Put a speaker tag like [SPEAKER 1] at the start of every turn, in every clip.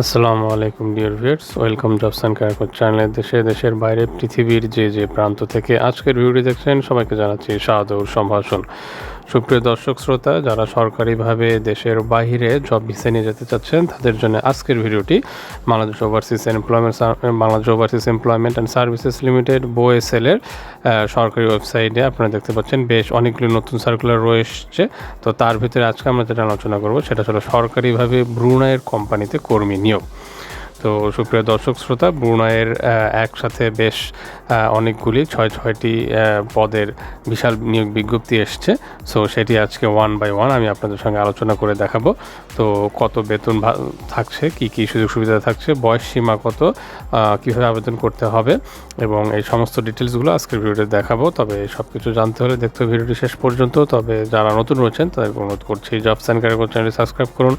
[SPEAKER 1] আসসালামু আলাইকুম, dear viewers. Welcome jobs and career চ্যানেলের দেশে, দেশের বাইরে, পৃথিবীর যে যে প্রান্ত থেকে আজকের ভিডিওটি দেখছেন, সবাইকে জানাচ্ছি সাদর সম্ভাষণ। সুপ্রিয় দর্শক শ্রোতা, যারা সরকারিভাবে দেশের বাইরে জব ভিসা নিয়ে যেতে চাচ্ছেন, তাদের জন্য আজকের ভিডিওটি Bangladesh overseas employment Bangladesh overseas employment and services limited বোএসএলের সরকারি ওয়েবসাইটে আপনারা দেখতে পাচ্ছেন বেশ অনেকগুলি নতুন সার্কুলার রয়েছে। তো তার ভিতরে আজকে আমরা যেটা আলোচনা করব, সেটা হলো সরকারিভাবে ব্রুনাইয়ের কোম্পানিতে কর্মী নিয়োগ। তো সুপ্রিয় দর্শক শ্রোতা, ব্রুনাইয়ের একসাথে বেশ অনেকগুলি ছয় ছয়টি পদের বিশাল নিয়োগ বিজ্ঞপ্তি এসছে। সো সেটি আজকে ওয়ান বাই ওয়ান আমি আপনাদের সঙ্গে আলোচনা করে দেখাবো। তো কত বেতন থাকছে, কি কি সুযোগ সুবিধা থাকছে, বয়স সীমা কত কীভাবে আবেদন করতে হবে এবং এই সমস্ত ডিটেলসগুলো আজকের ভিডিওতে দেখাবো। তবে সব কিছু জানতে হলে দেখতে ভিডিওটি শেষ পর্যন্ত। তবে যারা নতুন রয়েছেন, তাদেরকে অনুরোধ করছি, জবস অ্যান্ড ক্যারিয়ার চ্যানেলটি সাবস্ক্রাইব করুন।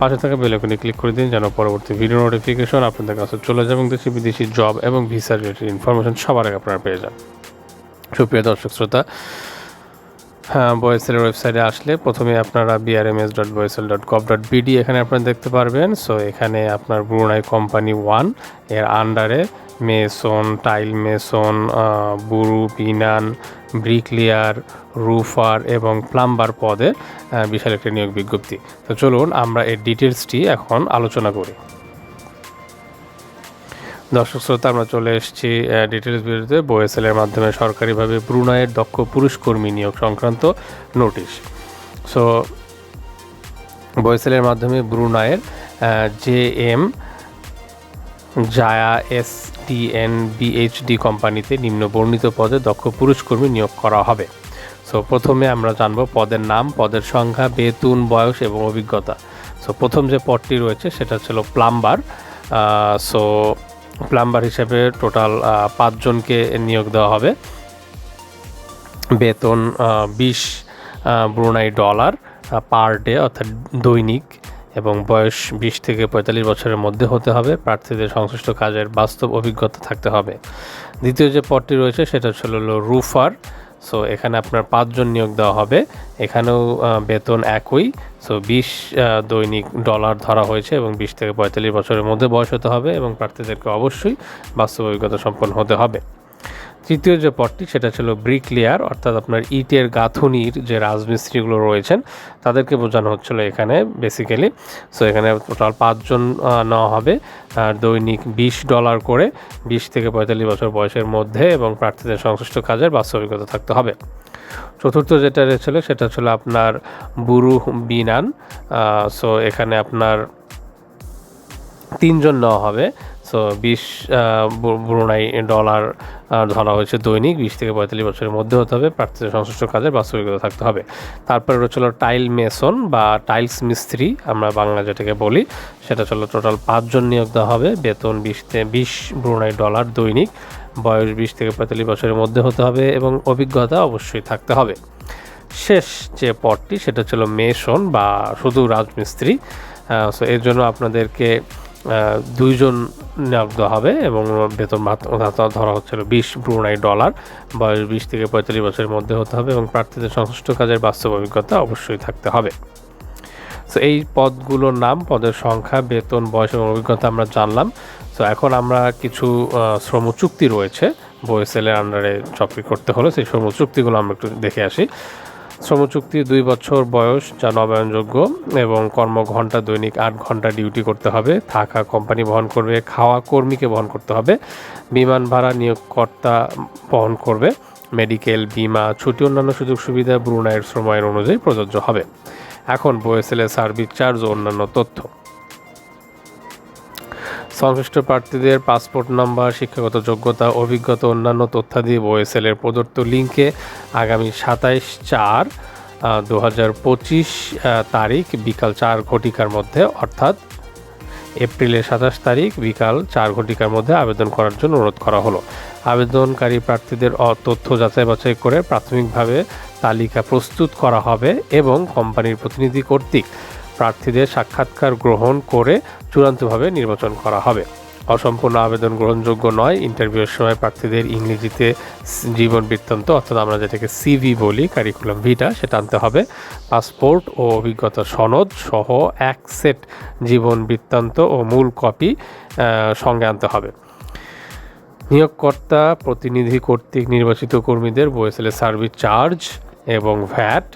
[SPEAKER 1] পাশে থাকা বেল আইকনে ক্লিক করে দিন, যেন পরবর্তী ভিডিও নোটিফিকেশন আপনাদের কাছে চলে যাবে এবং দেশি বিদেশি জব এবং ভিসা রিলেটেড ইনফরমেশন সবার আগে আপনারা পেয়ে যান। সুপ্রিয় দর্শক শ্রোতা হ্যাঁ বয়েসেলের ওয়েবসাইটে আসলে প্রথমে আপনারা BRMS dot BOESL dot gov dot BD এখানে আপনারা দেখতে পারবেন। সো এখানে আপনার ব্রুনাই কোম্পানি ওয়ানের আন্ডারে মেসন টাইল মেসন বুরু পিনান ব্রিকলিয়ার রুফার এবং প্লাম্বার পদে বিশাল একটি নিয়োগ বিজ্ঞপ্তি। তো চলুন আমরা এর ডিটেলসটি এখন আলোচনা করি। দর্শক শ্রোতা, আমরা চলে এসেছি ডিটেলস বিরুদ্ধে বোয়েসেলের মাধ্যমে সরকারিভাবে ব্রুনাইয়ের দক্ষ পুরুষ কর্মী নিয়োগ সংক্রান্ত নোটিশ। সো বোয়েসেলের মাধ্যমে ব্রুনাইয়ের J M Jaya S T N BHD কোম্পানিতে নিম্ন বর্ণিত পদে দক্ষ পুরুষ কর্মী নিয়োগ করা হবে। সো প্রথমে আমরা জানব পদের নাম, পদের সংখ্যা, বেতন, বয়স এবং অভিজ্ঞতা। সো প্রথম যে পদটি রয়েছে, সেটা ছিল প্লাম্বার। সো প্লাম্বার হিসেবে টোটাল পাঁচজনকে নিয়োগ দেওয়া হবে। বেতন বিশ ব্রুনাই ডলার পার ডে অর্থাৎ দৈনিক এবং বয়স বিশ থেকে পঁয়তাল্লিশ বছরের মধ্যে হতে হবে। প্রার্থীদের সংশ্লিষ্ট কাজের বাস্তব অভিজ্ঞতা থাকতে হবে। দ্বিতীয় যে পদটি রয়েছে সেটা হলো রুফার। সো এখানে আপনার পাঁচজন নিয়োগ দেওয়া হবে। এখানেও বেতন একই। সো বিশ দৈনিক ডলার ধরা হয়েছে এবং বিশ থেকে পঁয়তাল্লিশ বছরের মধ্যে বয়স হতে হবে এবং প্রার্থীদেরকে অবশ্যই বাস্তব অভিজ্ঞতা সম্পন্ন হতে হবে। তৃতীয় যে পদটি, সেটা ছিল ব্রিক লেয়ার অর্থাৎ আপনার ইটের গাঁথুনির যে রাজমিস্ত্রিগুলো রয়েছেন, তাদেরকে বোঝানো হচ্ছিল এখানে বেসিক্যালি সো এখানে টোটাল পাঁচজন নেওয়া হবে, আর দৈনিক বিশ ডলার করে বিশ থেকে পঁয়তাল্লিশ বছর বয়সের মধ্যে এবং প্রার্থীদের সংশ্লিষ্ট কাজের বাস্তবিকতা থাকতে হবে। চতুর্থ যেটা ছিল সেটা ছিল আপনার বুরু বিনান সো এখানে আপনার তিনজন নেওয়া হবে সো বিশ ব্রুনাই ডলার ধরা হয়েছে দৈনিক, বিশ থেকে পঁয়তাল্লিশ বছরের মধ্যে হতে হবে, প্রার্থীদের সংশ্লিষ্ট কাজের বাস্তবিকতা থাকতে হবে। তারপরে রয়েছিল টাইল মেসন বা টাইলস মিস্ত্রি, আমরা বাংলা যেটাকে বলি, সেটা ছিল টোটাল পাঁচজন নিয়োগ দেওয়া হবে, বেতন বিশ বিশ ব্রুনাই ডলার দৈনিক, বয়স বিশ থেকে পঁয়তাল্লিশ বছরের মধ্যে হতে হবে এবং অভিজ্ঞতা অবশ্যই থাকতে হবে। শেষ যে পদটি, সেটা ছিল মেসন বা শুধু রাজমিস্ত্রি সো এর জন্য আপনাদেরকে দুইজন নিয়োগ হবে এবং বেতন ভাতা ধরা হচ্ছিল বিশ ব্রুনাই ডলার। বয়স বিশ থেকে পঁয়তাল্লিশ বছরের মধ্যে হতে হবে এবং প্রার্থীদের সংশ্লিষ্ট কাজের বাস্তব অভিজ্ঞতা অবশ্যই থাকতে হবে। সো এই পদগুলোর নাম, পদের সংখ্যা, বেতন, বয়স এবং অভিজ্ঞতা আমরা জানলাম। তো এখন আমরা কিছু শ্রম চুক্তি রয়েছে। বয়েসেলের আন্ডারে চাকরি করতে হলে সেই শ্রম চুক্তিগুলো আমরা একটু দেখে আসি। শ্রম চুক্তি দুই বছর বয়স যা নবায়নযোগ্য এবং কর্মঘণ্টা দৈনিক আট ঘণ্টা ডিউটি করতে হবে। থাকা কোম্পানি বহন করবে, খাওয়া কর্মীকে বহন করতে হবে। বিমান ভাড়া নিয়োগকর্তা বহন করবে। মেডিকেল, বিমা, ছুটি, অন্যান্য সুযোগ সুবিধা ব্রুনাইয়ের শ্রম আইন অনুযায়ী প্রযোজ্য হবে। এখন বয়েসেলের সার্ভিস চার্জ ও অন্যান্য তথ্য। সংশ্লিষ্ট প্রার্থীদের পাসপোর্ট নাম্বার, শিক্ষাগত যোগ্যতা, অভিজ্ঞতা, অন্যান্য তথ্যাদি ওয়েসেলের প্রদত্ত লিঙ্কে আগামী সাতাইশ চার দু তারিখ বিকাল চার ঘটিকার মধ্যে, অর্থাৎ এপ্রিলের সাতাশ তারিখ বিকাল চার ঘটিকার মধ্যে আবেদন করার জন্য অনুরোধ করা হলো। আবেদনকারী প্রার্থীদের তথ্য যাচাই বাছাই করে প্রাথমিকভাবে তালিকা প্রস্তুত করা হবে এবং কোম্পানির প্রতিনিধি কর্তৃক প্রার্থীদের সাক্ষাৎকার গ্রহণ করে চূড়ান্তভাবে নির্বাচন করা হবে। অসম্পূর্ণ আবেদন গ্রহণযোগ্য নয়। ইন্টারভিউয়ের সময় প্রার্থীদের ইংরেজিতে জীবন বৃত্তান্ত, অর্থাৎ আমরা যেটাকে সিভি বলি কারিকুলাম ভিটা সেটা আনতে হবে। পাসপোর্ট ও অভিজ্ঞতা সনদ সহ এক সেট জীবন বৃত্তান্ত ও মূল কপি সঙ্গে আনতে হবে। নিয়োগকর্তা প্রতিনিধি কর্তৃক নির্বাচিত কর্মীদের বয়েসেলে সার্ভিস চার্জ এবং ভ্যাট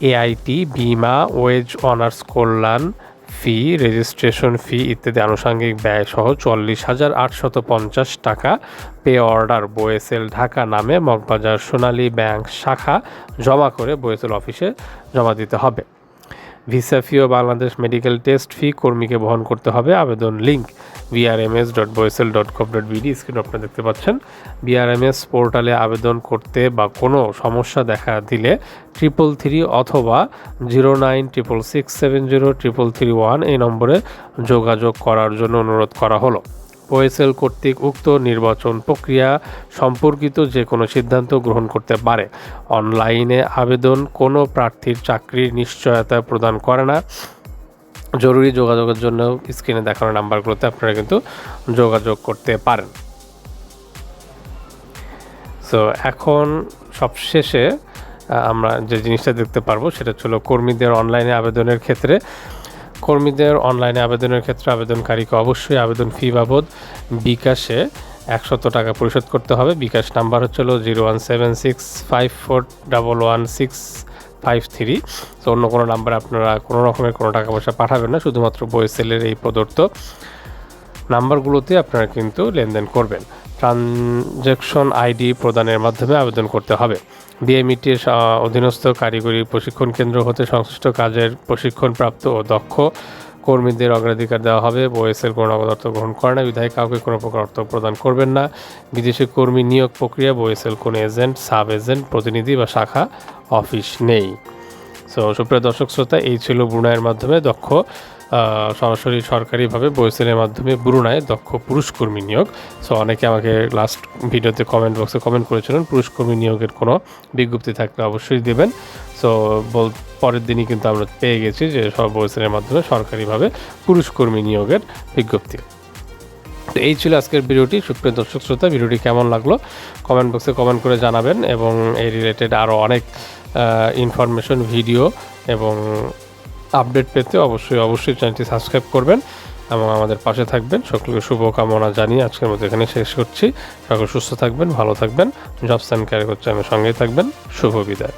[SPEAKER 1] এআইটি, বিমা, ওয়েজ অনার্স, কল্যাণ ফি, রেজিস্ট্রেশন ফি ইত্যাদি আনুষঙ্গিক ব্যয় সহ চল্লিশ হাজার আটশত পঞ্চাশ টাকা পে অর্ডার বোয়েসেল ঢাকা নামে মগবাজার সোনালী ব্যাংক শাখা জমা করে বোয়েসেল অফিসে জমা দিতে হবে। ভিসা ফি ও বাংলাদেশ মেডিকেল টেস্ট ফি কর্মীকে বহন করতে হবে। আবেদন link BRMS dot BOESL dot com dot BD screen আপনারা দেখতে পাচ্ছেন। বিআরএমএস পোর্টালে আবেদন করতে বা কোনো সমস্যা দেখা দিলে ট্রিপল থ্রি অথবা zero nine triple six seven zero triple three one এই নম্বরে যোগাযোগ করার জন্য অনুরোধ করা হলো। ওয়েসেল কর্তৃক উক্ত নির্বাচন প্রক্রিয়া সম্পর্কিত যে কোনো সিদ্ধান্ত গ্রহণ করতে পারে। অনলাইনে আবেদন কোনো প্রার্থীর চাকরির নিশ্চয়তা প্রদান করে না। জরুরি যোগাযোগের জন্য স্ক্রিনে দেখানো নাম্বারগুলোতে আপনারা কিন্তু যোগাযোগ করতে পারেন। সো এখন সবশেষে আমরা যে জিনিসটা দেখতে পারব সেটা ছিল কর্মীদের অনলাইনে আবেদনের ক্ষেত্রে কর্মীদের অনলাইনে আবেদনের ক্ষেত্রে আবেদনকারীকে অবশ্যই আবেদন ফি বাবদ বিকাশে একশত টাকা পরিশোধ করতে হবে। বিকাশ নাম্বার হচ্ছিল zero one seven six five four double one six five three. তো অন্য কোনো নাম্বারে আপনারা কোনো রকমের কোনো টাকা পয়সা পাঠাবেন না, শুধুমাত্র বইসেলের এই প্রদত্ত নাম্বারগুলোতে আপনারা কিন্তু লেনদেন করবেন। ট্রানজ্যাকশন আইডি প্রদানের মাধ্যমে আবেদন করতে হবে। ডিএমইটির অধীনস্থ কারিগরি প্রশিক্ষণ কেন্দ্র হতে সংশ্লিষ্ট কাজের প্রশিক্ষণপ্রাপ্ত ও দক্ষ কর্মীদের অগ্রাধিকার দেওয়া হবে। ওএসএল কোনো অর্থ গ্রহণ করে না। বিধায় কাউকে কোনো প্রকার অর্থ প্রদান করবেন না। বিদেশি কর্মী নিয়োগ প্রক্রিয়া ওএসএল কোনো এজেন্ট, সাব এজেন্ট, প্রতিনিধি বা শাখা, অফিস নেই। সো সুপ্রিয় দর্শক, শ্রোতা, এই ছিল ব্রুনাইয়ের মাধ্যমে দক্ষ সরাসরি সরকারিভাবে বইসেলের মাধ্যমে ব্রুনায় দক্ষ পুরুষ কর্মী নিয়োগ। সো অনেকে আমাকে লাস্ট ভিডিওতে কমেন্ট বক্সে কমেন্ট করেছিলেন পুরুষ কর্মী নিয়োগের কোনো বিজ্ঞপ্তি থাকলে অবশ্যই দেবেন। সো বল, পরের দিনই কিন্তু আমরা পেয়ে গেছি যে সব বইসেলের মাধ্যমে সরকারিভাবে পুরুষ কর্মী নিয়োগের বিজ্ঞপ্তি। তো এই ছিল আজকের ভিডিওটি। সুপ্রিয় দর্শক শ্রোতা, ভিডিওটি কেমন লাগল? কমেন্ট বক্সে কমেন্ট করে জানাবেন এবং এই রিলেটেড আরও অনেক ইনফরমেশন ভিডিও এবং আপডেট পেতে অবশ্যই অবশ্যই চ্যানেলটি সাবস্ক্রাইব করবেন এবং আমাদের পাশে থাকবেন। সকলকে শুভকামনা জানিয়ে আজকের মতো এখানে শেষ করছি। সকল সুস্থ থাকবেন, ভালো থাকবেন। জবস অ্যান্ড ক্যারিয়ার আমি সঙ্গেই থাকবেন। শুভ বিদায়।